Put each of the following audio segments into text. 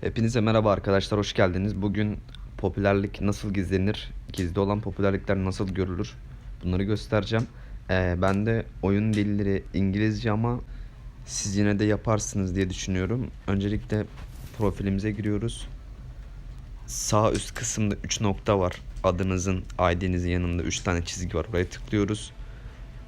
Hepinize merhaba arkadaşlar, hoş geldiniz. Bugün popülerlik nasıl gizlenir, gizli olan popülerlikler nasıl görülür bunları göstereceğim. Ee, ben de oyun dilleri İngilizce ama siz yine de yaparsınız diye düşünüyorum. Öncelikle profilimize giriyoruz. Sağ üst kısımda 3 nokta var. Adınızın, ID'nizin yanında 3 tane çizgi var. Oraya tıklıyoruz.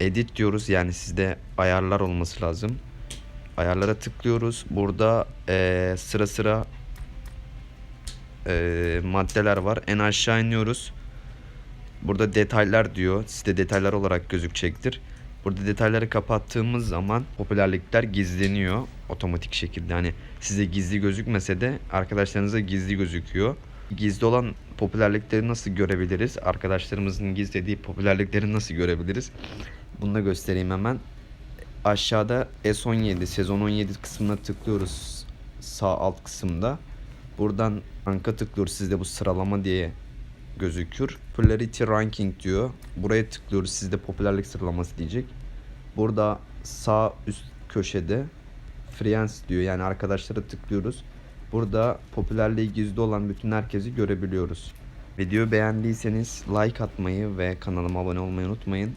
Edit diyoruz yani sizde ayarlar olması lazım. Ayarlara tıklıyoruz. Burada eee, sıra sıra eee, maddeler var. En aşağı iniyoruz. Burada detaylar diyor. Sizde detaylar olarak gözükecektir. Burada detayları kapattığımız zaman popülerlikler gizleniyor otomatik şekilde. Hani size gizli gözükmese de arkadaşlarınıza gizli gözüküyor. Gizli olan popülerlikleri nasıl görebiliriz? Arkadaşlarımızın gizlediği popülerlikleri nasıl görebiliriz? Bunu da göstereyim hemen aşağıda S17 sezon 17 kısmına tıklıyoruz sağ alt kısımda. Buradan ranka tıklıyoruz. Sizde bu sıralama diye gözükür. Popularity ranking diyor. Buraya tıklıyoruz. Sizde popülerlik sıralaması diyecek. Burada sağ üst köşede friends diyor. Yani arkadaşlara tıklıyoruz. Burada popülerliği gizli olan bütün herkesi görebiliyoruz. Videoyu beğendiyseniz like atmayı ve kanalıma abone olmayı unutmayın.